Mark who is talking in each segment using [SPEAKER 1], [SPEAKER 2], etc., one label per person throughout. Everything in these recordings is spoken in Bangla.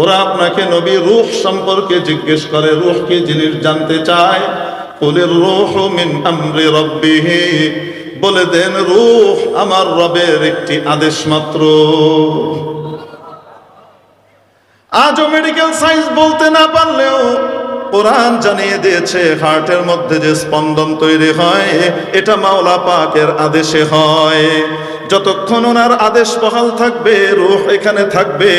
[SPEAKER 1] ওরা আপনাকে নবী রুহ সম্পর্কে জিজ্ঞেস করে, রুহ কি জিনিস জানতে চায়? বলে দেন, রুহ আমার রবের একটি আদেশ মাত্র। আজও মেডিকেল সায়েন্স বলতে না পারলেও কোরআন জানিয়ে দিয়েছে, হার্টের মধ্যে যে স্পন্দন তৈরি হয়, এটা মাওলা পাকের আদেশে হয়। যতক্ষণ ওনার আদেশ বহাল থাকবে, রুহ এখানে থাকবে।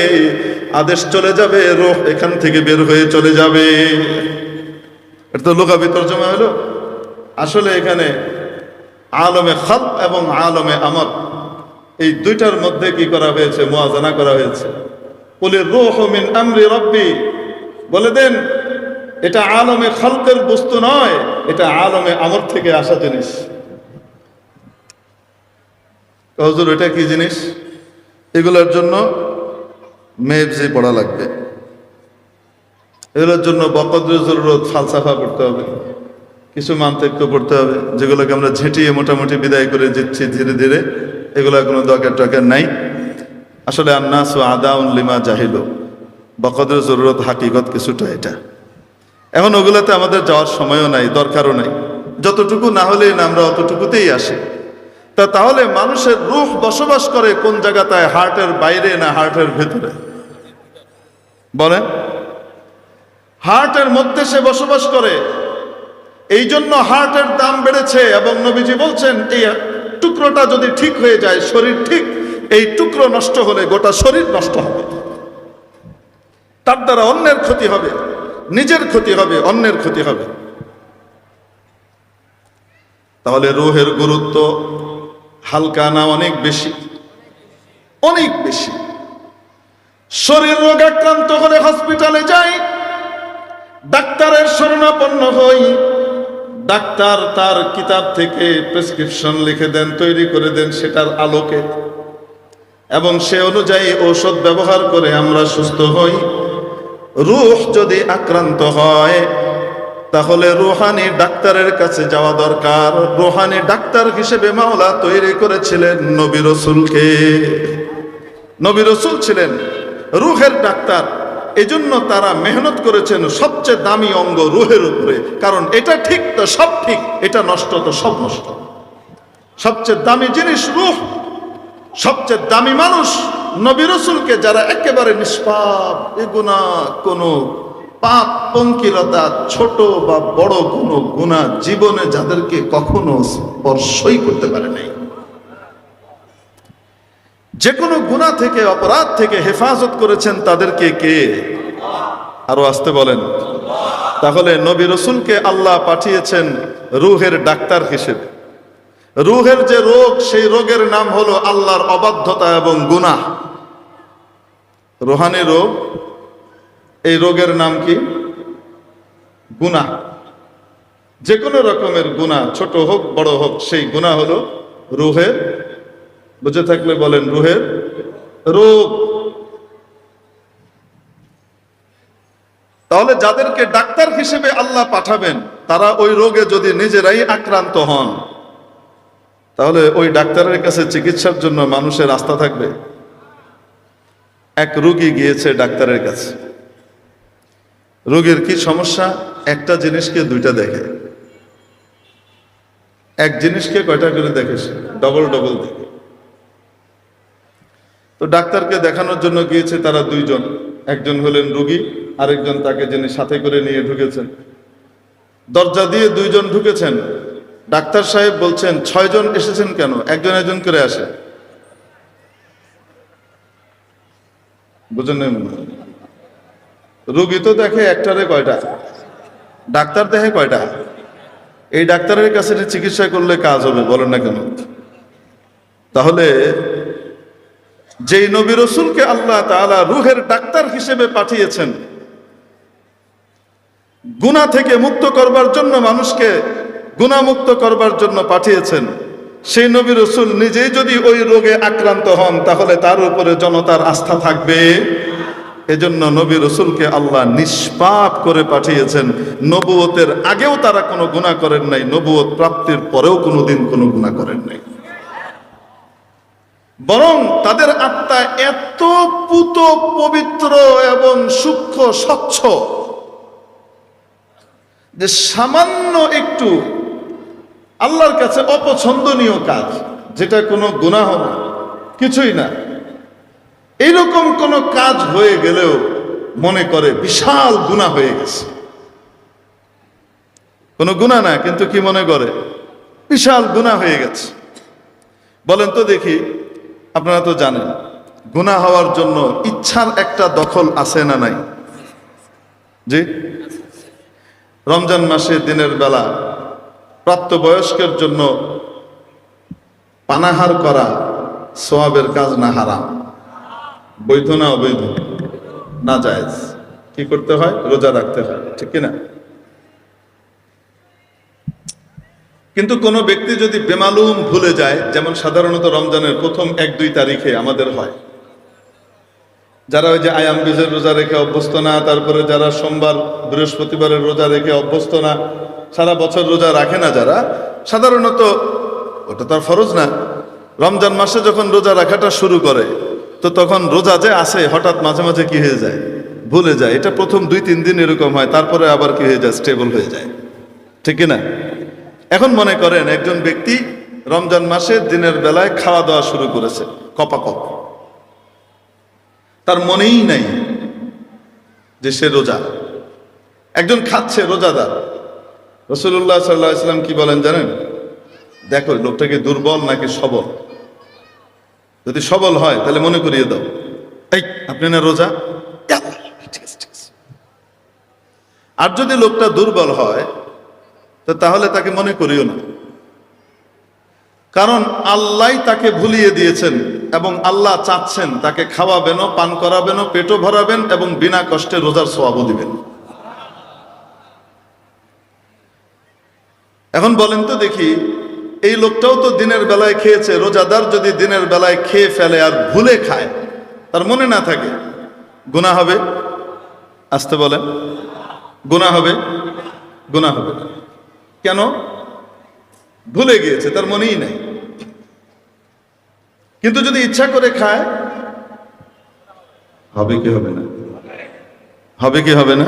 [SPEAKER 1] আদেশ চলে যাবে, রুহ এখান থেকে বের হয়ে চলে যাবে। এটা তো লোকাবি তর্জমা হলো। আসলে এখানে আলমে খাল এবং আলমে আমর এই দুইটার মধ্যে কি করা হয়েছে? মোয়াজানা করা হয়েছে। বলে রূহ মিন আমরি রব্বি, বলে দেন, এটা আলমে খালকের বস্তু নয়, এটা আলমে আমর থেকে আসা জিনিস। হুজুর, এটা কি জিনিস? এগুলোর জন্য মেবজি পড়া লাগবে। এগুলোর জন্য বকদ্র জরুরত ফালসাফা করতে হবে। কিছু মান্তিক্য পড়তে হবে, যেগুলোকে আমরা ঝেঁটিয়ে মোটামুটি বিদায় করে দিচ্ছি ধীরে ধীরে। এগুলো কোনো দরকার টরকার নাই। আসলে আন্নাস ও আদাউন লিমা জাহিল। বকদের জরুরত হাকিগত কিছুটা এটা। এখন ওগুলোতে আমাদের যাওয়ার সময়ও নাই, দরকারও নাই। যতটুকু না হলেই না, আমরা অতটুকুতেই আসি। তা তাহলে মানুষের রূহ বসবাস করে কোন জায়গাটায়? হার্টের বাইরে না হার্টের ভেতরে? বলেন। হার্টের মধ্যে সে বসবাস করে। এই জন্য হার্টের দাম বেড়েছে এবং নবীজি বলছেন, এই টুকরোটা যদি ঠিক হয়ে যায়, শরীর ঠিক, এই টুকরো নষ্ট হলে গোটা শরীর নষ্ট হবে। তার দ্বারা অন্যের ক্ষতি হবে, নিজের ক্ষতি হবে, অন্যের ক্ষতি হবে। তাহলে রুহের গুরুত্ব হালকা না, অনেক বেশি? অনেক বেশি। শরীর রোগ আক্রান্ত হলে হসপিটালে যাই, ডাক্তারের শরণাপন্ন হই। ডাক্তার তার কিতাব থেকে প্রেসক্রিপশন লিখে দেন, তৈরি করে দেন সেটার আলোকে। এবং সে অনুযায়ী ঔষধ ব্যবহার করে আমরা সুস্থ হই। রুহ যদি আক্রান্ত হয় তাহলে রুহানি ডাক্তারের কাছে যাওয়া দরকার। রুহানি ডাক্তার হিসেবে মাওলা তৈরি করেছিলেন নবী রসুলকে। নবী রসুল ছিলেন রুহের ডাক্তার। এজন্য তারা মেহনত করেছেন সবচেয়ে দামি অঙ্গ রুহের উপরে। কারণ এটা ঠিক তো সব ঠিক, এটা নষ্ট তো সব নষ্ট। সবচেয়ে দামি জিনিস রুহ, সবচেয়ে দামি মানুষ নবী রসুলকে যারা একেবারে নিষ্পাপ এগুনা কোনো পাপ, পঙ্কিলতা, ছোট বা বড় কোনো গুণা জীবনে যাদেরকে কখনো স্পর্শই করতে পারে নাই। যে কোনো গুণা থেকে, অপরাধ থেকে হেফাজত করেছেন তাদেরকে কে? আরও আসতে বলেন। তাহলে নবী রসুলকে আল্লাহ পাঠিয়েছেন রুহের ডাক্তার হিসেবে। রুহের যে রোগ, সেই রোগের নাম হলো আল্লাহর অবাধ্যতা এবং গুনাহ। রোহানি রোগ এই রোগের নাম কি? গুনাহ। যে কোনো রকমের গুনাহ, ছোট হোক, বড় হোক, সেই গুনাহ হলো রুহের, বুঝে থাকলে বলেন রুহের রোগ। তাহলে যাদেরকে ডাক্তার হিসেবে আল্লাহ পাঠাবেন, তারা ওই রোগে যদি নিজেরাই আক্রান্ত হন, তাহলে ওই ডাক্তারের কাছে চিকিৎসার জন্য মানুষের আস্থা থাকবে। এক রোগী গিয়েছে ডাক্তারের কাছে। রোগীর কি সমস্যা? একটা জিনিসকে দুইটা দেখে। এক জিনিসকে কয়টা করে দেখে সে? ডবল ডবল দেখে। তো ডাক্তারকে দেখানোর জন্য গিয়েছে তারা দুইজন। একজন হলেন রোগী, আরেকজন তাকে যিনি সাথে করে নিয়ে ঢুকেছেন। দরজা দিয়ে দুইজন ঢুকেছেন। ডাক্তার সাহেব বলছেন, ছয়জন এসেছেন কেন? একজন একজন করে আসে। বুঝেন মনে হয়? রোগী তো দেখে একটারে কয়টা? ডাক্তার দেখে কয়টা? এই ডাক্তারের কাছে চিকিৎসা করলে কাজ হবে, বলেন না কেন? তাহলে যেই নবী রসুলকে আল্লাহ তাআলা রুহের ডাক্তার হিসেবে পাঠিয়েছেন গুণা থেকে মুক্ত করবার জন্য মানুষকে গুণামুক্ত করবার জন্য পাঠিয়েছেন, সেই নবী রসুল নিজেই যদি ওই রোগে আক্রান্ত হন, তাহলে তার উপরে জনতার আস্থা থাকবে। এজন্য নবী রসুলকে আল্লাহ নিষ্পাপ করে পাঠিয়েছেন। নবুয়তের আগেও তারা কোনো গুণা করেন নাই, নবুয়ত প্রাপ্তির পরেও কোনো দিন কোনো গুণা করেন নাই। বরং তাদের আত্মা এত পুত, পবিত্র এবং সূক্ষ্ম, স্বচ্ছ যে সামান্য একটু আল্লাহর কাছে অপছন্দনীয় কাজ, যেটা কোনো গুনাহ না, কিছুই না। এইরকম কোনো কাজ হয়ে গেলেও মনে করে বিশাল গুণা হয়ে গেছে। কোনো গুণা না, কিন্তু কি মনে করে? বিশাল গুণা হয়ে গেছে। বলেন তো দেখি, আপনারা তো জানেন, গুণা হওয়ার জন্য ইচ্ছার একটা দখল আছে না নাই? জি? রমজান মাসে দিনের বেলা প্রাপ্তবয়স্কের জন্য পানাহার করা, সোয়াবের কাজ না হারাম। বৈধ না অবৈধ? না জায়েজ। কি করতে হয়? রোজা রাখতে হয়। ঠিক না কিন্তু কোনো ব্যক্তি যদি বেমালুম ভুলে যায়, যেমন সাধারণত রমজানের প্রথম এক, দুই তারিখে আমাদের হয়। যারা ওই যে আয়াম বীজের রোজা রেখে অভ্যস্ত না, তারপরে যারা সোমবার, বৃহস্পতিবারের রোজা রেখে অভ্যস্ত না, সারা বছর রোজা রাখে না যারা, সাধারণত ওটা তার ফরজ না। রমজান মাসে যখন রোজা রাখাটা শুরু করে তো তখন রোজা যে আসে, হঠাৎ মাঝে মাঝে কি হয়ে যায়? ভুলে যায়। এটা প্রথম দুই, তিন দিন এরকম হয়, তারপরে আবার কি হয়ে যায়? স্টেবল হয়ে যায়। ঠিক না এখন মনে করেন, একজন ব্যক্তি রমজান মাসে দিনের বেলায় খাওয়া দাওয়া শুরু করেছে কপা কপ তার মনেই নাই যে সে রোজা। একজন খাচ্ছে রোজাদার। রসুল্লাহ সাল্লাহ ইসলাম কি বলেন জানেন? দেখো লোকটা কি দুর্বল নাকি সবল? যদি সবল হয় তাহলে মনে করিয়ে দাও। এই আপনি না রোজা। ঠিক আছে, ঠিক আছে। আর যদি লোকটা দুর্বল হয় তো তাহলে তাকে মনে করিও না। কারণ আল্লাহ তাকে ভুলিয়ে দিয়েছেন এবং আল্লাহ চাচ্ছেন তাকে খাওয়াবেনও পান করাবেনও পেটও ভরাবেন এবং বিনা কষ্টে রোজার সোয়াবও দিবেন। এখন বলেন তো দেখি এই লোকটাও তো দিনের বেলায় খেয়েছে, রোজাদার যদি দিনের বেলায় খেয়ে ফেলে আর ভুলে খায়, তার মনে না থাকে গুণা হবে? আসতে বলেন। গুণা হবে? গুণা হবে। কেন? ভুলে গিয়েছে, তার মনেই নেই। কিন্তু যদি ইচ্ছা করে খায়, হবে কি হবে না? হবে কি হবে না?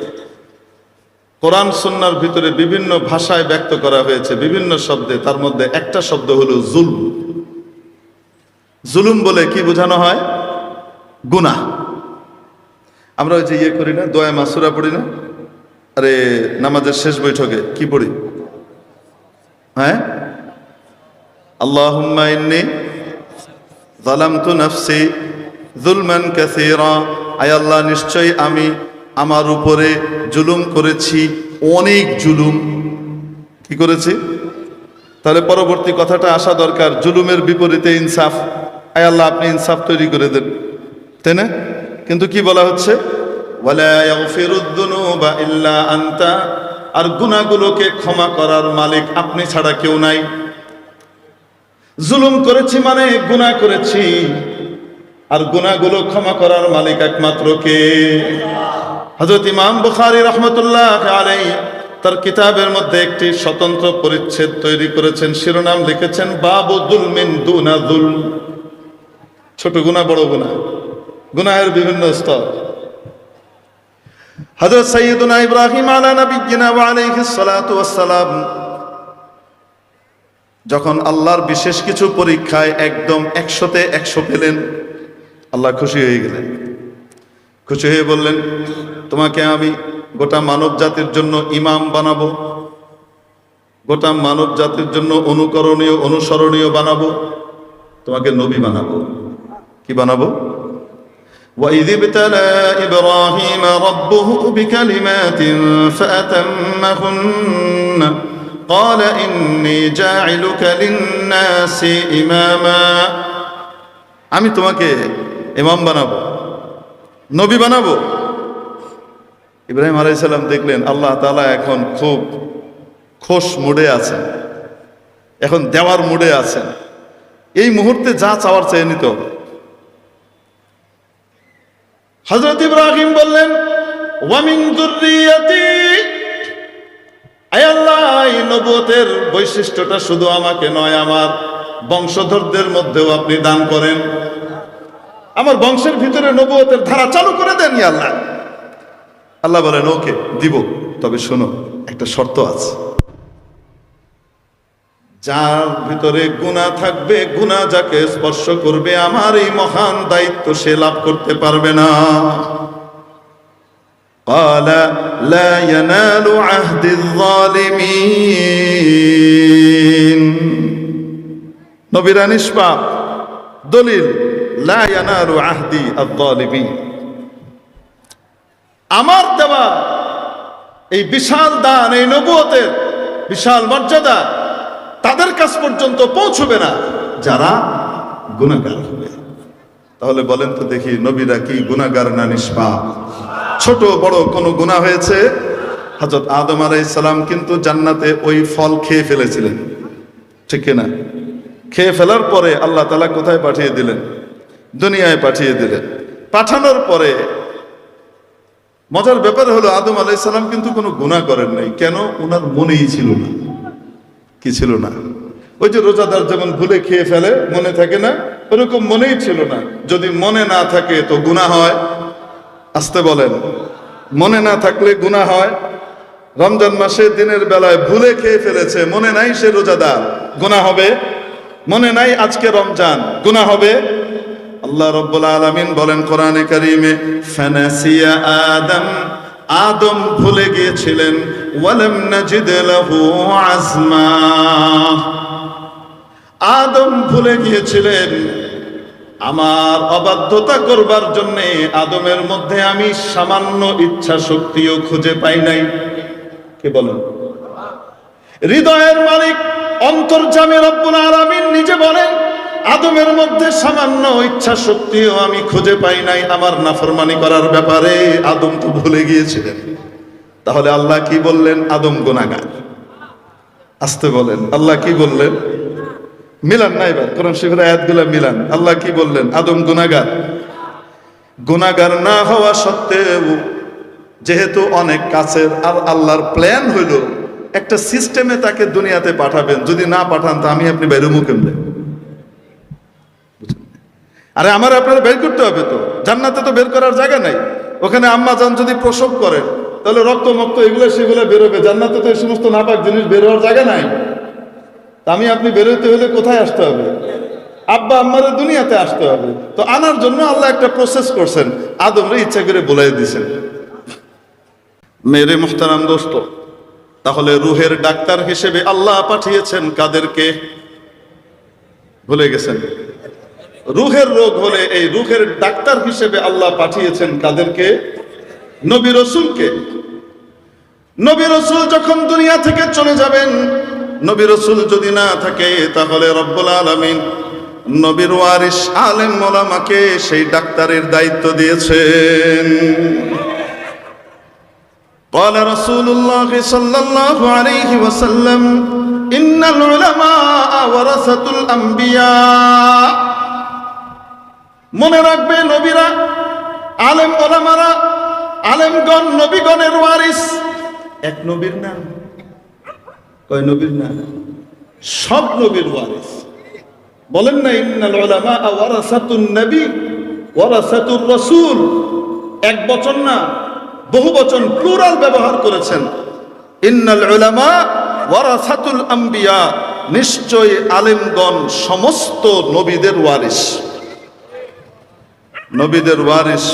[SPEAKER 1] কোরআন সন্ন্যার ভিতরে বিভিন্ন ভাষায় ব্যক্ত করা হয়েছে, বিভিন্ন শব্দে। তার মধ্যে একটা শব্দ হলো জুলম। জুলুম বলে কি বোঝানো হয়? গুনাহ। আমরা ওই যে ইয়ে করি না, দোয়া মাসুরা পড়ি না? আরে, নামাজের শেষ বৈঠকে কি পড়ি? হ্যাঁ? আল্লাহুম্মা ইন্নী যালামতু নাফসি কাসীরা। আয় আল্লাহ, নিশ্চয়ই আমি আমার উপরে জুলুম করেছি, অনেক জুলুম। কি করেছি? তাহলে পরবর্তী কথাটা আসা দরকার, জুলুমের বিপরীতে ইনসাফ। আয় আল্লাহ, আপনি ইনসাফ তৈরি করে দেন। তাই না? কিন্তু কি বলা হচ্ছে? আর গুনাহগুলোকে ক্ষমা করার মালিক আপনি ছাড়া কেউ নাই। জুলুম করেছি মানে গুনাহ করেছি। আর গুনাহগুলো ক্ষমা করার মালিক একমাত্র কে? হযরত ইমাম বুখারী রহমতুল্লাহ আলাইহি তার কিতাবের মধ্যে একটি স্বতন্ত্র পরিচ্ছেদ তৈরি করেছেন। শিরোনাম লিখেছেন, বাবু দুলমিন দুনা দুল। ছোট গুনাহ, বড় গুনাহ। গুনাহের বিভিন্ন স্তর। হযরত সাইয়্যিদুনা ইব্রাহিম আলা ওয়া আলাইহিস সালাতু ওয়াস সালাম যখন আল্লাহর বিশেষ কিছু পরীক্ষায় একদম একশোতে একশো পেলেন, আল্লাহ খুশি হয়ে গেলেন। খুশি হয়ে বললেন তোমাকে আমি গোটা মানব জাতির জন্য ইমাম বানাবো গোটা মানব জাতির জন্য অনুকরণীয় অনুসরণীয় বানাবো তোমাকে নবী বানাবো কি বানাবো وإذ ابتلى إبراهيم ربه بكلمات فأتمهن قال إني جاعلك للناس إماما আমি তোমাকে ইমাম বানাবো নবী বানাবো ইব্রাহিম আলাইসাল্লাম দেখলেন, আল্লাহ তাআলা এখন খুব খোশ মুডে আছেন। এখন দেওয়ার মুডে আছেন। এই মুহূর্তে যা চাওয়ার চেয়ে নিতে হজরত ইব্রাহিম বললেন নবুয়তের বৈশিষ্ট্যটা শুধু আমাকে নয়, আমার বংশধরদের মধ্যেও আপনি দান করেন। আমার বংশের ভিতরে নবুয়তের ধারা চালু করে দেন আল্লাহ। আল্লাহ বলেন ওকে দিব তবে শোনো একটা শর্ত আছে যার ভিতরে গুণা থাকবে গুণা যাকে স্পর্শ করবে আমার এই মহান দায়িত্ব সে লাভ করতে পারবে না قال لا ينال عهد الظالمين নবীরা নিষ্পাপ দলিল لا ينال عهدي الظالمين আমার দেওয়া এই বিশাল দান, এই নবুয়তের বিশাল মর্যাদা তাদের কাছ পর্যন্ত পৌঁছবে না, যারা গুণাগার হবে। তাহলে বলেন তো দেখি, নবীরা কি গুণাগার না নিষ্পাপ? ছোট বড় কোন গুণা হয়েছে? হজরত আদম আলাইসালাম কিন্তু জান্নাতে ওই ফল খেয়ে ফেলেছিলেন। ঠিক না খেয়ে ফেলার পরে আল্লাহ তালা কোথায় পাঠিয়ে দিলেন? দুনিয়ায় পাঠিয়ে দিলেন। পাঠানোর পরে মজার ব্যাপার হলো, আদম আলাইসালাম কিন্তু কোনো গুণা করেন নাই। কেন? ওনার মনেই ছিল না। কি ছিল না? ওই যে রোজাদার যেমন ভুলে খেয়ে ফেলে, মনে থাকে না? ওরকম মনেই ছিল না। যদি মনে না থাকে, তো গুণা হয়। আসতে বলেন, মনে না থাকলে গুণা হয়। রমজান মাসে দিনের বেলায় ভুলে খেয়ে ফেলেছে, মনে নাই সে রোজাদার। গুণা হবে। মনে নাই আজকে রমজান। গুণা হবে। আল্লাহ রব্বুল আলামিন বলেন কোরআনে কারিমে, ফানাসিয়া আদম আদম ভুলে গিয়েছিলেন, ওয়ালাম নাজিদ লাহু আজমা। আদম ভুলে গিয়েছিলেন। আমার অবাধ্যতা করবার জন্য আদমের মধ্যে আমি সামান্য ইচ্ছা শক্তিও খুঁজে পাই নাই। কে বলেন? হৃদয়ের মালিক, অন্তর্জামে রব্বুল আলামিন নিজে বলেন আদমের মধ্যে সামান্য ইচ্ছা শক্তিও আমি খুঁজে পাই নাই আমার নাফরমানি করার ব্যাপারে। আদম তো ভুলে গিয়েছিলেন। তাহলে আল্লাহ কি বললেন? আদম গোনাগার আসতে বলেন, আল্লাহ কি বললেন? মিলান না এবার, কোরআন শিখের আয়াতগুলা মিলান। আল্লাহ কি বললেন? আদম গুনাগার গুনাগার না হওয়া সত্ত্বেও, যেহেতু অনেক কাছের, আর আল্লাহর প্ল্যান হইল, একটা সিস্টেমে তাকে দুনিয়াতে পাঠাবেন। যদি না পাঠান, তো আমি আপনি বাইরে মুখে আরে আমার আপনারা বের করতে হবে তো। জান্নাতে তো বের করার জায়গা নাই। ওখানে আম্মা যান যদি প্রসব করেন তাহলে রক্ত মক্ত এগুলো সেগুলো বেরোবে জান্নাতে তো এই সমস্ত নাপাক জিনিস বের হওয়ার জায়গা নাই। আমি আপনি বেরোতে হলে কোথায় আসতে হবে? আব্বা আম্মারে দুনিয়াতে আসতে হবে। তো আনার জন্য আল্লাহ একটা প্রসেস করছেন। আদমরে ইচ্ছা করে বলাই দিছেন। মেরে মোহতারাম দোস্ত, তাহলে রুহের ডাক্তার হিসেবে আল্লাহ পাঠিয়েছেন কাদেরকে? ভুলে গেছেন? রুহের রোগ হলে এই রুহের ডাক্তার হিসেবে আল্লাহ পাঠিয়েছেন কাদেরকে নবী রসুলকে নবী রসুল যখন দুনিয়া থেকে চলে যাবেন নবী রসুল যদি না থাকে তাহলে রব্বুল আলমিন নবীর ওয়ারিস আলেম মোলামাকে সেই ডাক্তারের দায়িত্ব দিয়েছেন قال رسول الله صلى الله عليه وسلم إن العلماء ورثة الأنبياء মনে রাখবে নবীরা, আলেম ওলামারা, আলেমগণ, নবীগণের ওয়ারিস। এক নবীর নাম। কয় নবীর নাম? সব নবীর ওয়ারিস। বলেন না, ইন্নাল উলামা ওয়ারাসাতুন নবী, ওয়ারাসাতুর রাসূল। এক বচন না, বহু বচন প্লুরাল ব্যবহার করেছেন। ইন্নাল উলামা ওয়ারাসাতুল আম্বিয়া, নিশ্চয় আলেমগণ, সমস্ত নবীদের ওয়ারিস। নবীদের ওয়ারিস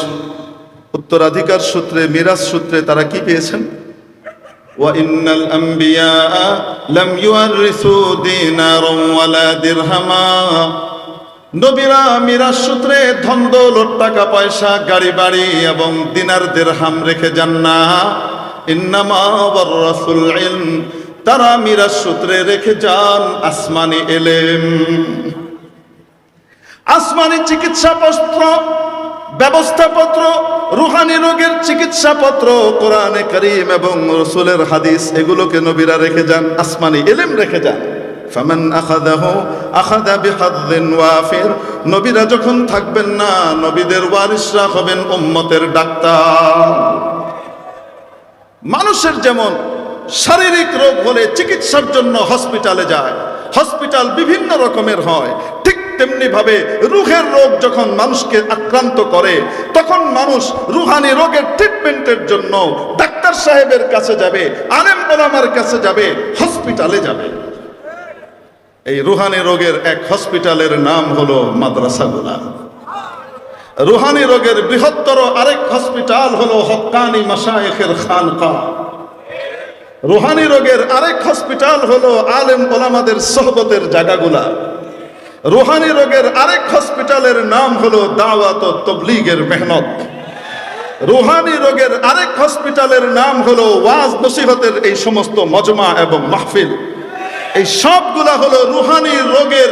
[SPEAKER 1] উত্তরাধিকার সূত্রে মিরাজ সূত্রে তারা কি পেয়েছেন وإن الأنبياء لم يورثوا دينارا ولا درهما নবীরা মিরাজ সূত্রে ধন দৌলত টাকা পয়সা গাড়ি বাড়ি এবং দিনার দেরহাম রেখে যান না ইন্নামা ওয়ারাসুল ইলম তারা মিরাজ সূত্রে রেখে যান আসমানি এলেম আসমানি চিকিৎসা পত্র ব্যবস্থাপত্র, রুহানি রোগের চিকিৎসাপত্র, কোরআনে করিম এবং রসুলের হাদিস, এগুলোকে নবীরা রেখে যান, আসমানি এলেম রেখে যান। ফামান আখাদাহু আখাদা বিহাদ্দিন ওয়াফির, নবীরা যখন থাকবেন না, নবীদের ওয়ারিসরা হবেন উম্মতের ডাক্তার। মানুষের যেমন শারীরিক রোগ হলে চিকিৎসার জন্য হসপিটালে যায়, হসপিটাল বিভিন্ন রকমের হয়, ঠিক তেমনি ভাবে রুহের রোগ যখন মানুষকে আক্রান্ত করে, তখন মানুষ রুহানি রোগের ট্রিটমেন্টের জন্য ডাক্তার সাহেবের কাছে যাবে, আলেম ওলামার কাছে যাবে হসপিটালে যাবে। এই রুহানি রোগের এক হসপিটালের নাম হলো মাদ্রাসাগুলা। রুহানি রোগের বৃহত্তর আরেক হসপিটাল হলো হক্কানি মাসায়েখের খানকা। রুহানি রোগের আরেক হসপিটাল হলো আলেম ওলামাদের সোহবতের জায়গাগুলা। রুহানি রোগের আরেক হসপিটালের নাম হলো দাওয়াত তবলিগের মেহনত। রুহানি রোগের আরেক হসপিটালের নাম হলো ওয়াজ নসিহতের এই সমস্ত মজমা এবং মাহফিল। এই সবগুলা হলো রুহানি রোগের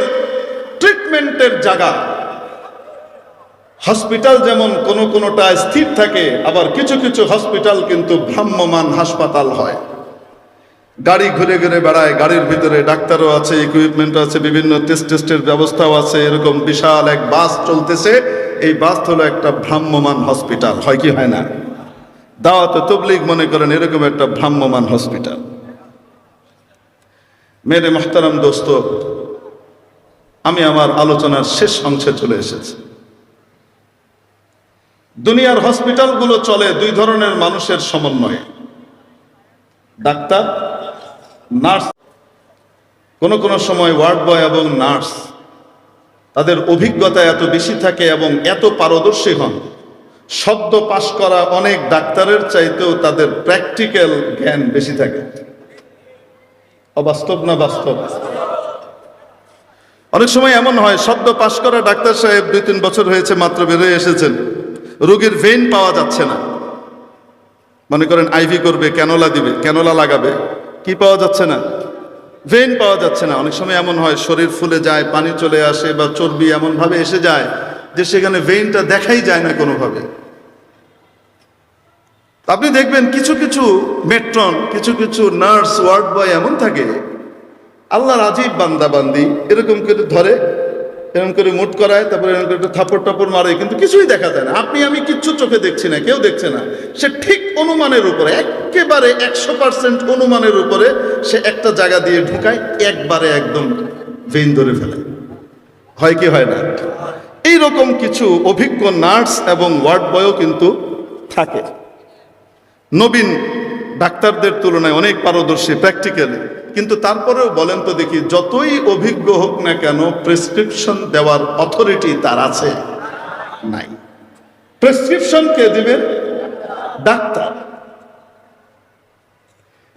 [SPEAKER 1] ট্রিটমেন্টের জায়গা। হসপিটাল যেমন কোনো কোনটা স্থির থাকে, আবার কিছু কিছু হসপিটাল কিন্তু ভ্রাম্যমান হাসপাতাল হয়। গাড়ি ঘুরে ঘুরে বেড়ায়, গাড়ির ভিতরে ডাক্তারও আছে ইকুইপমেন্ট আছে, বিভিন্ন টেস্ট টেস্টের ব্যবস্থাও আছে, এরকম বিশাল এক বাস চলতেছে। এই বাস হলো একটা ভ্রাম্যমান হসপিটাল হয় কি হয় না? দাওয়াত তবলিগ মনে করেন এরকম একটা ভ্রাম্যমান হসপিটাল মেরে মোহতারাম দোস্ত, আমি আমার আলোচনার শেষ অংশে চলে এসেছি। দুনিয়ার হসপিটালগুলো চলে দুই ধরনের মানুষের সমন্বয়ে। ডাক্তার নার্স, কোন কোন সময় ওয়ার্ড বয় এবং নার্স, তাদের অভিজ্ঞতা এত বেশি থাকে এবং এত পারদর্শী হন। শব্দ পাশ করা অনেক ডাক্তারের চাইতেও তাদের প্র্যাকটিক্যাল জ্ঞান বেশি থাকে। অবাস্তব না বাস্তব? অনেক সময় এমন হয়, শব্দ পাশ করা ডাক্তার সাহেব দুই তিন বছর হয়েছে, মাত্র বেরোয় এসেছেন। রোগীর ভেইন পাওয়া যাচ্ছে না। মনে করেন আইভি করবে ক্যানোলা দিবে ক্যানোলা লাগাবে। কি পাওয়া যাচ্ছে না? ভেন পাওয়া যাচ্ছে না। অনেক সময় এমন হয়, শরীর ফুলে যায়, পানি চলে আসে বা চর্বি এমনভাবে এসে যায় যে সেখানে ভেনটা দেখাই যায় না কোনোভাবে। আপনি দেখবেন কিছু কিছু মেট্রন কিছু কিছু নার্স ওয়ার্ড বয় এমন থাকে। আল্লাহর আজীব বান্দাবান্দি, এরকম করে ধরে। এরকম করে মুট করায়, তারপরে এরকম করে থাপড় টাপড় মারে, কিন্তু কিছুই দেখা যায় না। আপনি, আমি কিচ্ছু চোখে দেখছি না, কেউ দেখছে না। সে ঠিক অনুমানের উপরে, একেবারে একশো পার্সেন্ট অনুমানের উপরে সে একটা জায়গা দিয়ে ঢুকায়, একবারে একদম ভেইন ধরে ফেলে। হয় কি হয় না? এই রকম কিছু অভিজ্ঞ নার্স এবং ওয়ার্ড বয়ও কিন্তু থাকে। নবীন ডাক্তারদের তুলনায় অনেক পারদর্শী, প্র্যাকটিক্যালি। কিন্তু তারপরেও বলেন তো দেখি, যতই অভিজ্ঞ হোক না কেন প্রেসক্রিপশন দেওয়ার অথরিটি তার আছে, নাই। প্রেসক্রিপশন কে দিবেন ডাক্তার।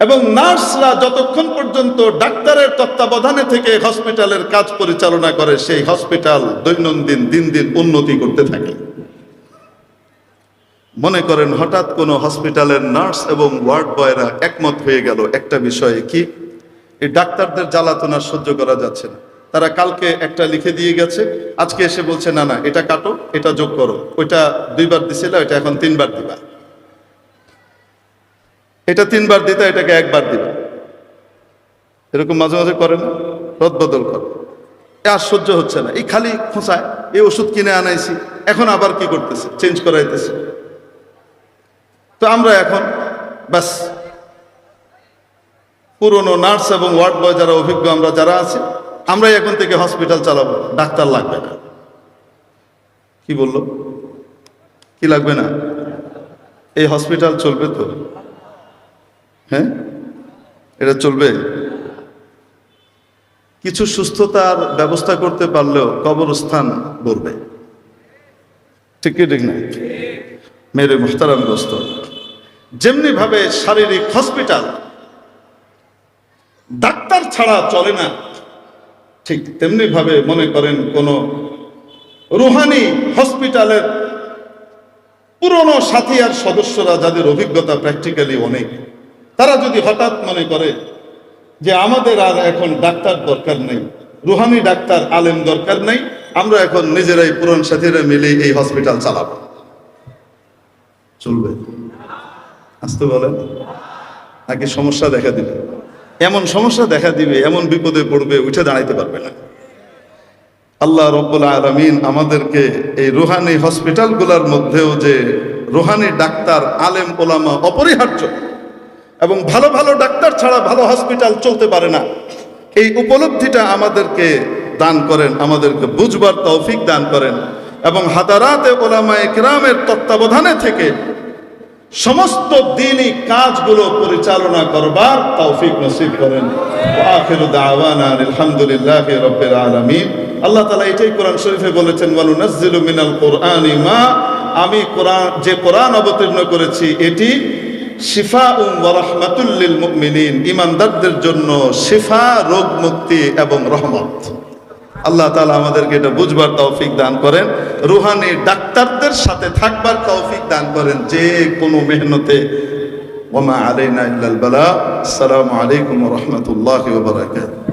[SPEAKER 1] এবং নার্সরা যতক্ষণ পর্যন্ত ডাক্তারের তত্ত্বাবধানে থেকে হসপিটালের কাজ পরিচালনা করে, সেই হসপিটাল দৈনন্দিন, দিন দিন উন্নতি করতে থাকে। মনে করেন হঠাৎ কোনো হসপিটালের নার্স এবং ওয়ার্ড বয়রা একমত হয়ে গেল একটা বিষয়ে কি? এই ডাক্তারদের জ্বালাতনা সহ্য করা যাচ্ছে না। তারা কালকে একটা লিখে দিয়ে গেছে, আজকে এসে বলছে, না না, এটা কাটো, এটা যোগ করো। ওইটা দুইবার দিছিল এটা এখন তিনবার দিবা। এটা তিনবার দিতে, এটাকে একবার দিবা। এরকম মাঝে মাঝে করে না রদবদল করে। আর সহ্য হচ্ছে না। এই খালি খোঁচায়, এই ওষুধ কিনে আনাইছি, এখন আবার কি করতেছে? চেঞ্জ করাইতেছে। তো আমরা এখন, ব্যাস পুরনো নার্স এবং ওয়ার্ড বয় যারা অভিজ্ঞ, আমরা যারা আছি, আমরাই এখন থেকে হসপিটাল চালাবো। ডাক্তার লাগবে না। কি বলল? কি লাগবে না? এই হসপিটাল চলবে তো। হ্যাঁ? এটা চলবে? কিছু সুস্থতার ব্যবস্থা করতে পারলেও কবরস্থান বলবে। ঠিক কি, ঠিক না? মেরে মোহতারাম দোস্ত। যেমনি ভাবে শারীরিক হসপিটাল ডাক্তার ছাড়া চলে না। ঠিক তেমনি ভাবে মনে করেন কোন রুহানি হসপিটালের পুরনো সাথী আর সদস্যরা যাদের অভিজ্ঞতা প্র্যাকটিক্যালি অনেক, তারা যদি হঠাৎ মনে করে যে আমাদের আর এখন ডাক্তার দরকার নেই, রুহানি ডাক্তার, আলেম দরকার নেই, আমরা এখন নিজেরাই পুরন সাথীরা মিলে এই হসপিটাল চালাবো। চলবে। আসতে বলেন। নাকি সমস্যা দেখা দিবে? এমন সমস্যা দেখা দিবে, এমন বিপদে পড়বে, উঠে দাঁড়াইতে পারবে না। আল্লাহ রব্বুল আলমিন আমাদেরকে এই রুহানি হসপিটালগুলোর মধ্যেও যে রুহানি ডাক্তার, আলেম, ওলামা অপরিহার্য এবং ভালো ভালো ডাক্তার ছাড়া ভালো হসপিটাল চলতে পারে না, এই উপলব্ধিটা আমাদেরকে দান করেন, আমাদেরকে বুঝবার তৌফিক দান করেন এবং হাতারাতে ওলামা একরামের তত্ত্বাবধানে থেকে সমস্ত দিনই কাজগুলো পরিচালনা করবার তৌফিক নসিব করেন। আখিরু দাওয়ানা আলহামদুলিল্লাহ রাব্বিল আলামিন। আল্লাহ তাআলা এটাই কোরআন শরীফে বলেছেন ওয়ালু নাজ্জিলু মিনাল কোরআনি মা আমি কোরআন, যে কোরআন অবতীর্ণ করেছি, এটি শিফা উম ওয়া রাহমাতুল লিল মুমিনিন, ঈমানদারদের জন্য শিফা রোগ মুক্তি এবং রহমত। আল্লাহ তালা আমাদেরকে এটা বুঝবার তৌফিক দান করেন। রুহানি ডাক্তারদের সাথে থাকবার তৌফিক দান করেন যে কোনো মেহনতে। ওমা আলাইনা ইল্লাল বালা। আসসালামু আলাইকুম রহমতুল্লাহ বারাকাতুহু।